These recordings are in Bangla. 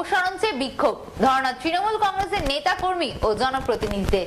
অপসারণ চেয়ে বিক্ষোভ। ধর্ণা তৃণমূল কংগ্রেসের নেতা কর্মী ও জনপ্রতিনিধিদের।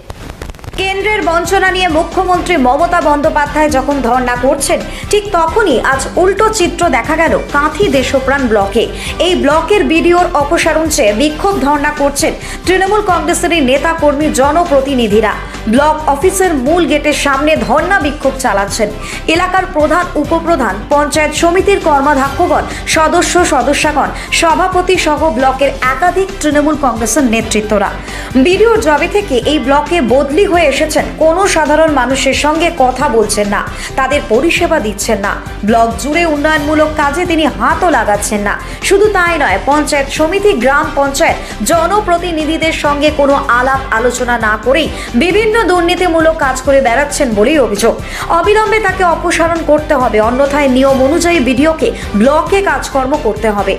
কেন্দ্রের বঞ্চনা নিয়ে মুখ্যমন্ত্রী মমতা বন্দ্যোপাধ্যায় যখন ধর্ণা করছেন, ঠিক তখনই আজ উল্টো চিত্র দেখা গেল কাঁথি দেশপ্রাণ ব্লকে। এই ব্লকের বিডিওর অপসারণ চেয়ে বিক্ষোভ ধর্ণা করছেন তৃণমূল কংগ্রেসের নেতা কর্মী জনপ্রতিনিধিরা। ব্লক অফিসের মূল গেটের সামনে ধর্ণা বিক্ষোভ চালাচ্ছেন। এলাকার প্রধান, উপপ্রধান, পঞ্চায়েত সমিতির কর্মাধ্যক্ষগণ, সদস্য, সদস্যগণ, সভাপতি সহ ব্লকের একাধিক তৃণমূল কংগ্রেসের নেতৃত্বরা। বিডিও জবে থেকে এই ব্লকে বদলি হয়ে এসেছেন। কোনো সাধারণ মানুষের সঙ্গে কথা বলছেন না। তাদের পরিষেবা দিচ্ছেন না। ব্লক জুড়ে উন্নয়নমূলক কাজে তিনি হাতও লাগাচ্ছেন না। শুধু তাই নয়, পঞ্চায়েত সমিতি, গ্রাম পঞ্চায়েত, জনপ্রতিনিধিদের সঙ্গে কোনো আলাপ আলোচনা না করেই বিভিন্ন দুর্নীতিমূলক কাজ করে বেড়াচ্ছেন বলেই অভিযোগ। অবিলম্বে তাকে অপসারণ করতে হবে। অন্যথায় নিয়ম অনুযায়ী বিডিওকে ব্লকে কাজকর্ম করতে হবে।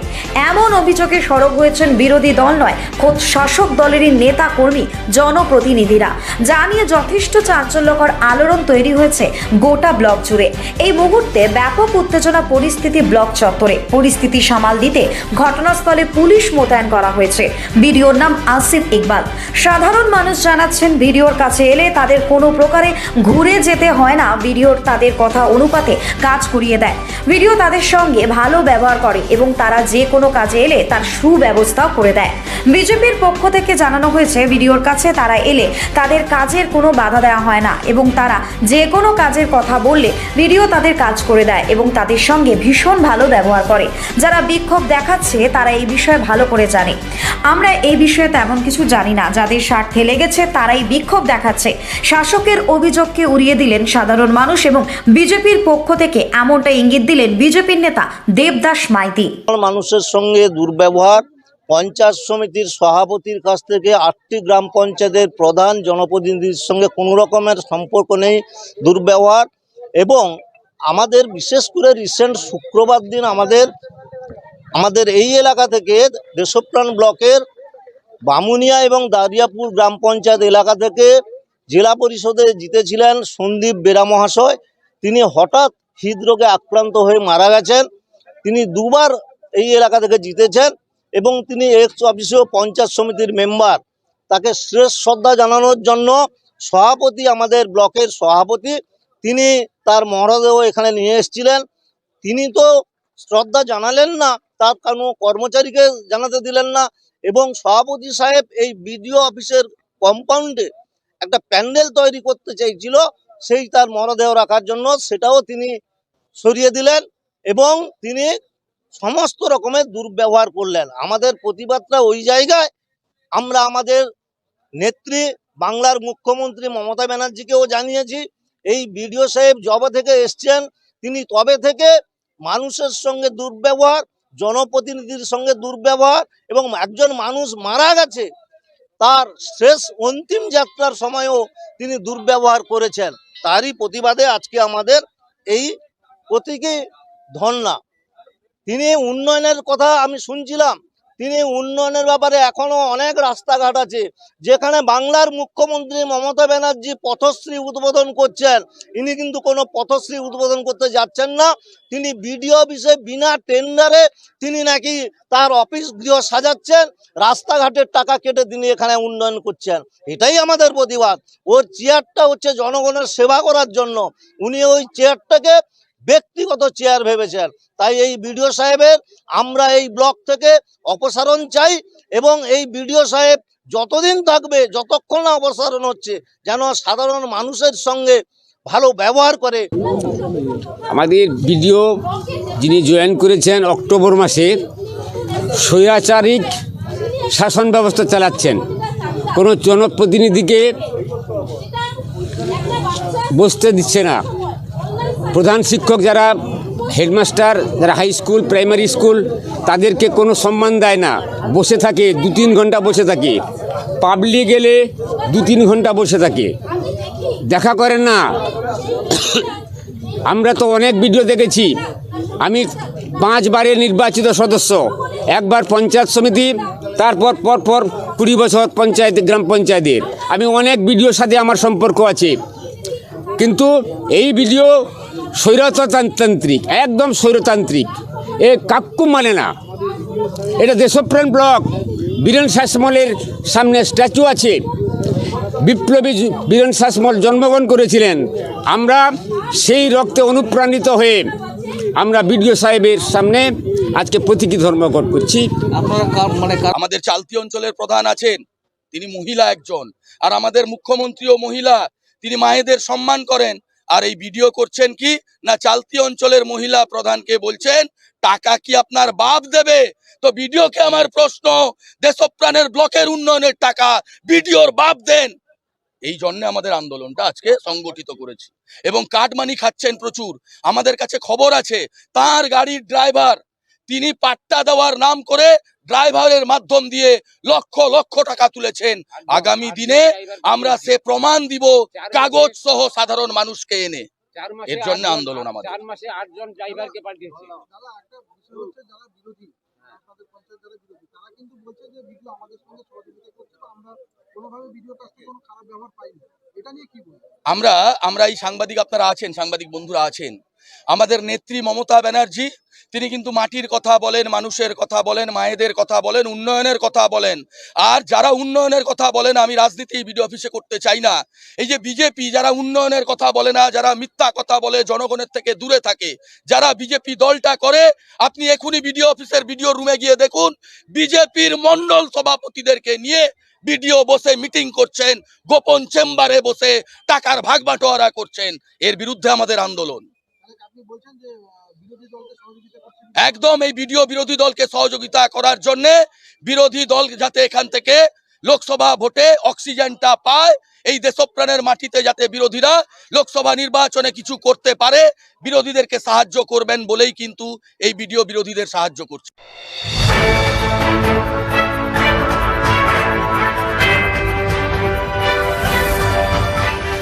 এমন অভিযোগে সরব হয়েছেন বিরোধী দল নয়, খোদ শাসক দলেরই নেতা কর্মী জনপ্রতিনিধিরা। যা নিয়ে যথেষ্ট চাঞ্চল্যকর আলোড়ন তৈরি হয়েছে গোটা ব্লক জুড়ে। এই মুহূর্তে ব্যাপক উত্তেজনা পরিস্থিতি ব্লক চত্বরে। পরিস্থিতি সামাল দিতে ঘটনাস্থলে পুলিশ মোতায়েন করা হয়েছে। ভিডিওর নাম আসিফ ইকবাল। সাধারণ মানুষ জানাচ্ছেন ভিডিওর কাছে এলে তাদের কোনো প্রকারে ঘুরে যেতে হয় না। ভিডিওর তাদের কথা অনুপাতে কাজ করিয়ে দেয়। ভিডিও তাদের সঙ্গে ভালো ব্যবহার করে এবং তারা যে কোনো কাজে এলে তার সুব্যবস্থাও করে দেয়। বিজেপির পক্ষ থেকে জানানো হয়েছে, ভিডিওর কাছে তারা এলে তাদের কাজের কোনো বাধা দেওয়া হয় না এবং তারা যে কোনো কাজের কথা বললে ভিডিও তাদের কাজ করে দেয় এবং তাদের সঙ্গে ভীষণ ভালো ব্যবহার করে। যারা বিক্ষোভ দেখাচ্ছে, তারা এই বিষয়ে ভালো করে জানে। আমরা এই বিষয়ে তেমন কিছু জানি না। যাদের স্বার্থে লেগেছে, তারাই বিক্ষোভ দেখাচ্ছে। শাসকের অভিযোগকে উড়িয়ে দিলেন সাধারণ মানুষ এবং বিজেপির পক্ষ থেকে এমনটা ইঙ্গিত দিলেন বিজেপির নেতা দেবদাস মাইতি। মানুষের সঙ্গে দুর্ব্যবহার, পঞ্চায়েত সমিতির সভাপতির কাছ থেকে আটটি গ্রাম পঞ্চায়েতের প্রধান জনপ্রতিনিধির সঙ্গে কোনো রকমের সম্পর্ক নেই, দুর্ব্যবহার এবং আমাদের বিশেষ করে রিসেন্ট শুক্রবার দিন আমাদের আমাদের এই এলাকা থেকে দেশপ্রাণ ব্লকের বামুনিয়া এবং দারিয়াপুর গ্রাম পঞ্চায়েত এলাকা থেকে জেলা পরিষদে জিতেছিলেন সন্দীপ বেরা মহাশয়। তিনি হঠাৎ হৃদরোগে আক্রান্ত হয়ে মারা গেছেন। তিনি দুবার এই এলাকা থেকে জিতেছেন এবং তিনি এক্স অফিসিও পঞ্চায়েত সমিতির মেম্বার। তাকে শ্রেষ্ঠ শ্রদ্ধা জানানোর জন্য সভাপতি, আমাদের ব্লকের সভাপতি, তিনি তার মরদেহ এখানে নিয়ে এসেছিলেন। তিনি তো শ্রদ্ধা জানালেন না, তার কোনো কর্মচারীকে জানাতে দিলেন না এবং সভাপতি সাহেব এই বিডিও অফিসের কম্পাউন্ডে একটা প্যান্ডেল তৈরি করতে চাইছিল সেই তার মরদেহ রাখার জন্য সেটাও তিনি সরিয়ে দিলেন এবং তিনি সমস্ত রকমের দুর্ব্যবহার করলেন। আমাদের প্রতিবাদটা ওই জায়গায়। আমরা আমাদের নেত্রী, বাংলার মুখ্যমন্ত্রী মমতা ব্যানার্জিকেও জানিয়েছি, এই বিডিও সাহেব জবে থেকে এসছেন, তিনি তবে থেকে মানুষের সঙ্গে দুর্ব্যবহার, জনপ্রতিনিধির সঙ্গে দুর্ব্যবহার এবং একজন মানুষ মারা গেছে তার শেষ অন্তিম যাত্রার সময়ও তিনি দুর্ব্যবহার করেছেন। তারই প্রতিবাদে আজকে আমাদের এই প্রতীকী ধর্ণা। তিনি উন্নয়নের কথা আমি শুনছিলাম। তিনি উন্নয়নের ব্যাপারে এখনও অনেক রাস্তাঘাট আছে। যেখানে বাংলার মুখ্যমন্ত্রী মমতা ব্যানার্জি পথশ্রী উদ্বোধন করছেন। ইনি কিন্তু কোনো পথশ্রী উদ্বোধন করতে যাচ্ছেন না। তিনি বিডিও অফিসে বিনা টেন্ডারে তিনি নাকি তার অফিস গৃহ সাজাচ্ছেন। রাস্তাঘাটের টাকা কেটে তিনি এখানে উন্নয়ন করছেন। এটাই আমাদের প্রতিবাদ। ওর চেয়ারটা হচ্ছে জনগণের সেবা করার জন্য। উনি ওই চেয়ারটাকে ব্যক্তিগত চেয়ার ভেবেছেন। তাই এই বিডিও সাহেবের আমরা এই ব্লক থেকে অপসারণ চাই এবং এই বিডিও সাহেব যতদিন থাকবে, যতক্ষণ না অপসারণ হচ্ছে, যেন সাধারণ মানুষের সঙ্গে ভালো ব্যবহার করে। আমাদের বিডিও যিনি জয়েন করেছেন অক্টোবর মাসে স্বৈরাচারিক শাসন ব্যবস্থা চালাচ্ছেন। কোনো জনপ্রতিনিধিকে বসতে দিচ্ছে না। প্রধান শিক্ষক যারা হেডমাস্টার, যারা হাই স্কুল প্রাইমারি স্কুল তাদেরকে কোনো সম্মান দেয় না। বসে থাকে দু তিন ঘণ্টা বসে থাকে। পাবলিক গেলে দু তিন ঘণ্টা বসে থাকে। দেখা করে না। আমরা তো অনেক ভিডিও দেখেছি। আমি পাঁচবারের নির্বাচিত সদস্য। একবার পঞ্চায়েত সমিতি, তারপর পরপর কুড়ি বছর পঞ্চায়েত, গ্রাম পঞ্চায়েতের। আমি অনেক ভিডিওর সাথে আমার সম্পর্ক আছে। কিন্তু এই ভিডিও স্বৈরতান্ত্রিক, একদম স্বৈরতান্ত্রিক। এ কাক্কু মানে না। এটা দেশপ্রাণ ব্লক, বীরেন শাসমলের সামনে স্ট্যাচু আছে। বিপ্লবী বীরেন শাসমল জন্মগ্রহণ করেছিলেন। আমরা সেই রক্তে অনুপ্রাণিত হয়ে আমরা বিডিও সাহেবের সামনে আজকে প্রতীকী ধর্মঘট করছি। মানে আমাদের চালতি অঞ্চলের প্রধান আছেন। তিনি মহিলা একজন। আর আমাদের মুখ্যমন্ত্রীও মহিলা, তিনি মায়েদের সম্মান করেন। আর এই ভিডিও করছেন কি? না চালতি অঞ্চলের মহিলা প্রধানকে বলছেন, টাকা কি আপনার বাপ দেবে? তো ভিডিওকে আমার প্রশ্ন, দেশপ্রাণের ব্লকের উন্নয়নের টাকা ভিডিওর বাপ দেন। এই জন্য আমাদের আন্দোলনটা আজকে সংগঠিত করেছি। এবং কাটমানি খাচ্ছেন প্রচুর। আমাদের কাছে খবর আছে, তার গাড়ির ড্রাইভার, তিনি পাট্টা দেওয়ার নাম করে ড্রাইভারের মাধ্যম দিয়ে লক্ষ লক্ষ টাকা তুলেছেন। আগামী দিনে আমরা সে প্রমাণ দিব কাগজ সহ সাধারণ মানুষকে এনে। এর জন্য আন্দোলন আমাদের। চার মাসে আটজন ড্রাইভারকে পাঠিয়েছে। দাদা একটা বিষয় হচ্ছে যারা বিরোধী আপনাদের পঞ্চায়েত যারা বিরোধী তারা কিন্তু বলছে যে ভিডিও আমাদের সঙ্গে সহযোগিতা করছে বা আমরা কোনোভাবে ভিডিওর কাছ থেকে কোনো খারাপ ব্যবহার পাইনি। এটা নিয়ে কি বলবেন? আমরা আমরা এই সাংবাদিক আপনারা আছেন সাংবাদিক বন্ধুরা আছেন। আমাদের নেত্রী মমতা ব্যানার্জি, তিনি কিন্তু মাটির কথা বলেন, মানুষের কথা বলেন, মায়েদের কথা বলেন, উন্নয়নের কথা বলেন। আর যারা উন্নয়নের কথা বলেন, আমি রাজনীতি বিডিও অফিসে করতে চাই না। এই যে বিজেপি যারা উন্নয়নের কথা বলে না, যারা মিথ্যা কথা বলে, জনগণের থেকে দূরে থাকে, যারা বিজেপি দলটা করে, আপনি এখনই বিডিও অফিসের ভিডিও রুমে গিয়ে দেখুন, বিজেপির মন্ডল সভাপতিদেরকে নিয়ে বিডিও বসে মিটিং করছেন, গোপন চেম্বারে বসে টাকার ভাগ বাটোয়ারা করছেন। এর বিরুদ্ধে আমাদের আন্দোলন। একদম এই ভিডিও বিরোধী দলকে সহযোগিতা করার জন্য বিরোধী দল যাতে এখান থেকে লোকসভা ভোটে অক্সিজেনটা পায়, এই দেশপ্রাণের মাটিতে যাতে বিরোধীরা লোকসভা নির্বাচনে কিছু করতে পারে, বিরোধীদেরকে সাহায্য করবেন বলেই কিন্তু এই ভিডিও বিরোধীদের সাহায্য করছে।